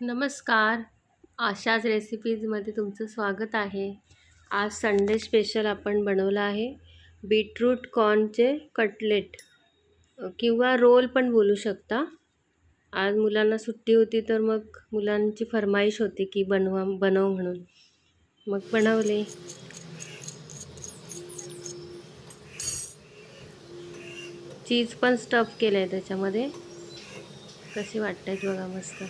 नमस्कार. आशाच रेसिपीजमध्ये तुमचं स्वागत आहे. आज संडे स्पेशल आपण बनवलं आहे बीटरूट कॉर्नचे कटलेट. किंवा रोल पण बोलू शकता. आज मुलांना सुट्टी होती तर मग मुलांची फरमाईश होती की बनवा बनव म्हणून. मग बनवले. चीज पण स्टफ केलं आहे त्याच्यामध्ये. कशी वाटतात बघा मस्त.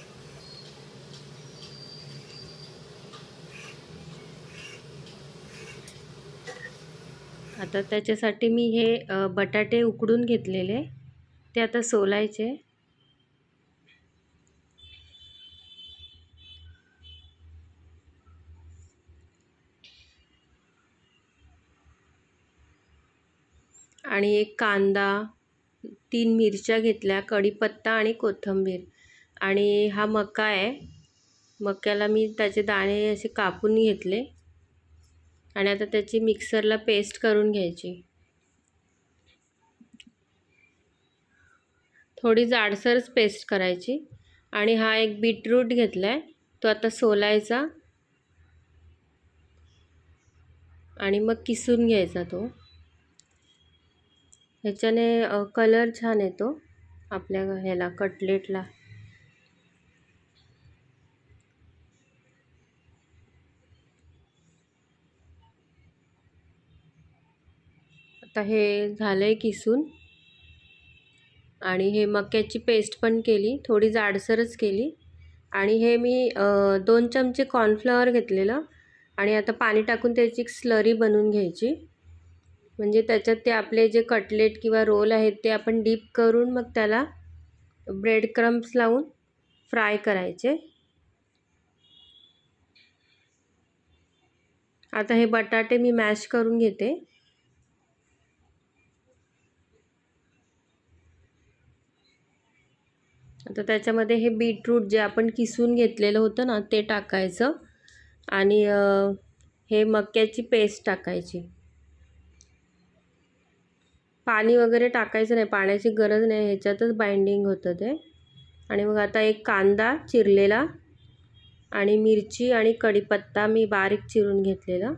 तर त्याच्यासाठी मी हे बटाटे उकडून घेतलेले. ते आता सोलायचे. आणि एक कांदा तीन मिरच्या घेतल्या कढीपत्ता आणि कोथिंबीर. आणि हा मका आहे. मक्याला मी त्याचे दाणे असे कापून घेतले. आणि आता त्याची मिक्सरला पेस्ट करून घ्यायची. थोडी जाडसरच पेस्ट करायची आणि हा एक बीटरूट घेतला आहे तो आता सोलायचा आणि मग किसून घ्यायचा तो. ह्याच्याने कलर छान येतो आपल्या ह्याला कटलेटला आता हे झालं आहे किसून. आणि हे मक्याची पेस्ट पण केली थोडी जाडसरच केली. आणि हे मी दोन चमचे कॉर्नफ्लॉवर घेतलेलं. आणि आता पाणी टाकून त्याची एक स्लरी बनवून घ्यायची. म्हणजे त्याच्यात ते आपले जे कटलेट किंवा रोल आहेत ते आपण डीप करून मग त्याला ब्रेड क्रम्स लावून फ्राय करायचे. आता हे बटाटे मी मॅश करून घेते. आता त्याच्यामध्ये हे बीटरूट जे आपण किसून घेतलेलं होतं ना ते टाकायचं. आणि हे मक्याची पेस्ट टाकायची. पाणी वगैरे टाकायचं नाही पाण्याची गरज नाही ह्याच्यातच बाइंडिंग होतं ते. आणि मग आता एक कांदा चिरलेला आणि मिरची आणि कढीपत्ता मी बारीक चिरून घेतलेला.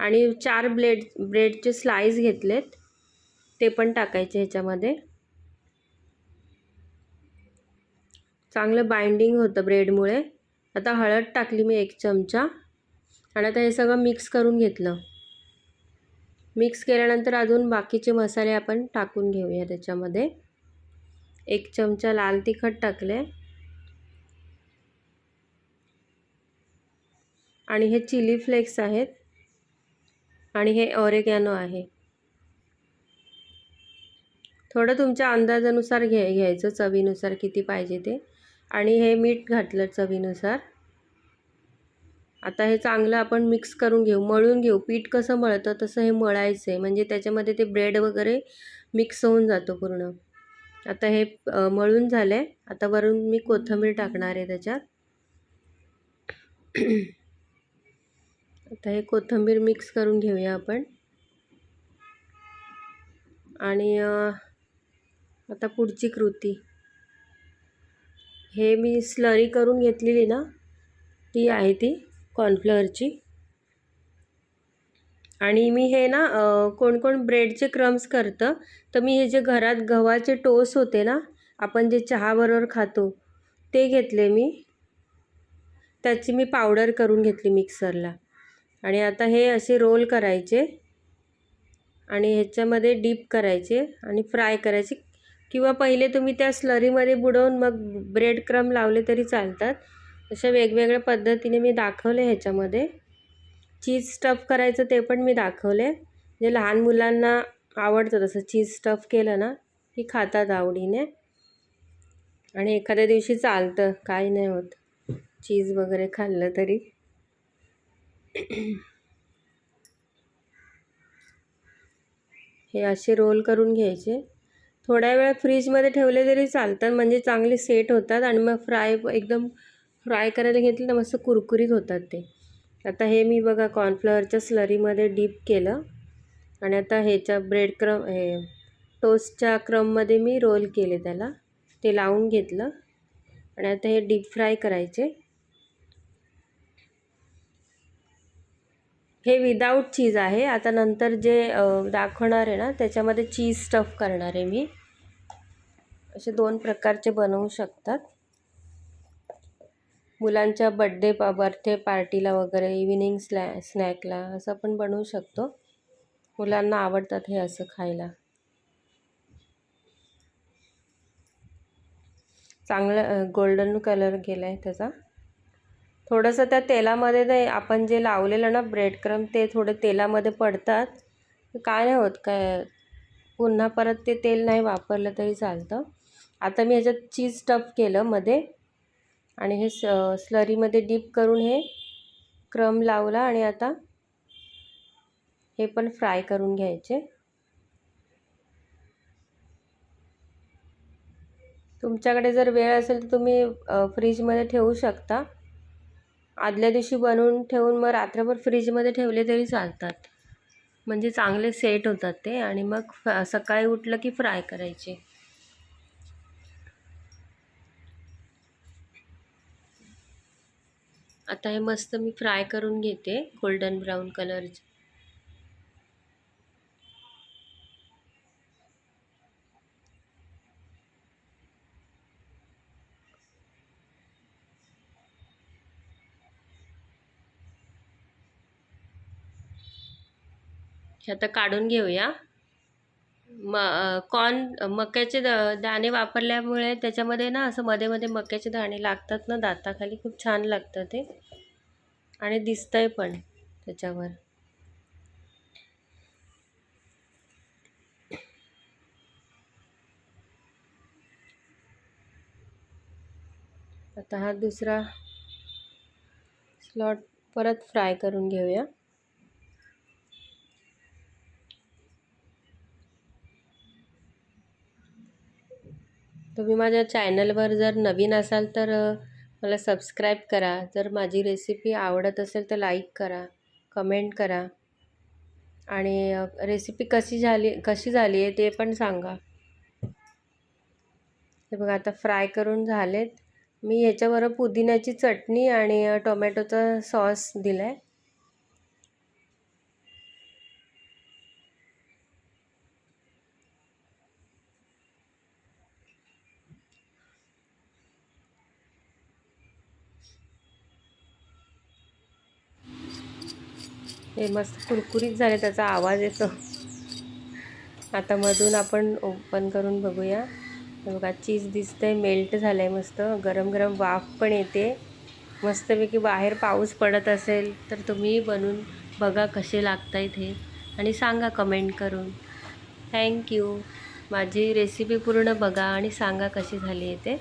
आणि चार ब्लेड ब्रेडचे स्लाईस घेतलेत ते पण टाकायचे ह्याच्यामध्ये. चांगलं बाइंडिंग होतं ब्रेडमुळे आता हळद टाकली मी एक चमचा. आणि आता हे सगळं मिक्स करून घेतलं. मिक्स केल्यानंतर अजून बाकीचे मसाले आपण टाकून घेऊया त्याच्यामध्ये. एक चमचा लाल तिखट टाकले. आणि हे चिली फ्लेक्स आहेत. आणि हे ऑरेगॅनो आहे. थोडं तुमच्या अंदाजानुसार घे घ्यायचं चवीनुसार किती पाहिजे ते. आणि हे मीठ घातलं चवीनुसार. आता हे चांगलं आपण मिक्स करून घेऊ. मळून घेऊ. पीठ कसं मळतं तसं हे मळायचं आहे. म्हणजे त्याच्यामध्ये ते ब्रेड वगैरे मिक्स होऊन जातो पूर्ण. आता हे मळून झालं आहे आता वरून मी कोथिंबीर टाकणार आहे त्याच्यात. आता हे कोथिंबीर मिक्स करून घेऊया आपण. आणि आता पुढची कृती. हे मी स्लरी करून घेतलेली ना ती आहे ती कॉर्नफ्लॉवरची आणि मी हे ना कोण कोण ब्रेडचे क्रम्स करतं तर मी हे जे घरात गव्हाचे टोस होते ना आपण जे चहाबरोबर खातो ते घेतले मी. त्याची मी पावडर करून घेतली मिक्सरला आणि आता हे असे रोल करायचे. आणि ह्याच्यामध्ये डीप करायचे आणि फ्राय करायचे. किंवा पहिले तुम्ही त्या स्लरीमध्ये बुडवून मग ब्रेड क्रम लावले तरी चालतात. अशा वेगवेगळ्या पद्धतीने मी दाखवले ह्याच्यामध्ये. चीज स्टफ करायचं ते पण मी दाखवले. जे लहान मुलांना आवडतं तसं चीज स्टफ केलं ना की खातात आवडीने. आणि एखाद्या दिवशी चालतं काही नाही होत. चीज वगैरे खाल्लं तरी. हे असे रोल करून घ्यायचे. थोड्या वेळ फ्रीजमध्ये ठेवले तरी चालतात. म्हणजे चांगले सेट होतात आणि मग फ्राय एकदम फ्राय करायला घेतलं तर मस्त कुरकुरीत होतात ते. आता हे मी बघा कॉर्नफ्लॉवरच्या स्लरीमध्ये डीप केलं. आणि आता ह्याच्या ब्रेड क्रम हे टोस्टच्या क्रममध्ये मी रोल केले त्याला. ते लावून घेतलं. आणि आता हे डीप फ्राय करायचे. हे विदाऊट चीज आहे. आता नंतर जे दाखवणार आहे ना त्याच्यामध्ये चीज स्टफ करणार आहे मी. असे दोन प्रकारचे बनवू शकतात. मुलांच्या बड्डे पा बर्थडे पार्टीला वगैरे इव्हिनिंग स्लॅ स्नॅकला असं पण बनवू शकतो. मुलांना आवडतात हे असं खायला. चांगलं गोल्डन कलर गेला आहे त्याचा. थोडंसं त्या तेलामध्ये ते आपण जे लावलेलं ना ब्रेड क्रम ते थोडे तेलामध्ये पडतात. काय नाही होत काय पुन्हा परत ते तेल नाही वापरलं तरी चालतं. आता मी ह्याच्यात चीज स्टफ केलं मध्ये आणि हे स स्लरीमध्ये डीप करून हे क्रम लावला आणि आता हे पण फ्राय करून घ्यायचे. तुमच्याकडे जर वेळ असेल तर तुम्ही फ्रीजमध्ये ठेवू शकता. आदल्या दिवशी बनवून ठेवून मग रात्रभर फ्रीजमध्ये ठेवले तरी चालतात. म्हणजे चांगले सेट होतात ते आणि मग सकाळी उठलं की फ्राय करायचे. आता हे मस्त मी फ्राय करून घेते गोल्डन ब्राऊन हे आता काढून घेऊया. म कॉर्न मक्याचे द दाणे वापरल्यामुळे त्याच्यामध्ये ना असं मध्ये मध्ये मक्याचे दाणे लागतात ना दाताखाली खूप छान लागतं ते. आणि दिसतंय पण त्याच्यावर. आता हा दुसरा स्लॉट परत फ्राय करून घेऊया. तुम्ही माझ्या चॅनलवर जर नवीन असाल तर मला सबस्क्राईब करा. जर माझी रेसिपी आवडत असेल तर लाईक करा कमेंट करा. आणि रेसिपी कशी झाली कशी झाली आहे ते पण सांगा. हे बघा आता फ्राय करून झालेत. मी ह्याच्याबरोबर पुदिन्याची चटणी आणि टोमॅटोचा सॉस दिला आहे हे मस्त कुरकुरीत झाले त्याचा आवाज येतो. आता मधून आपण ओपन करून बघूया. बघा चीज दिसतंय मेल्ट झालं आहे मस्त. गरम गरम वाफ पण येते. मस्तपैकी बाहेर पाऊस पडत असेल तर तुम्ही बनवून बघा कसे लागत आहेत हे. आणि सांगा कमेंट करून. थँक्यू माझी रेसिपी पूर्ण बघा आणि सांगा कशी झाली आहे ते.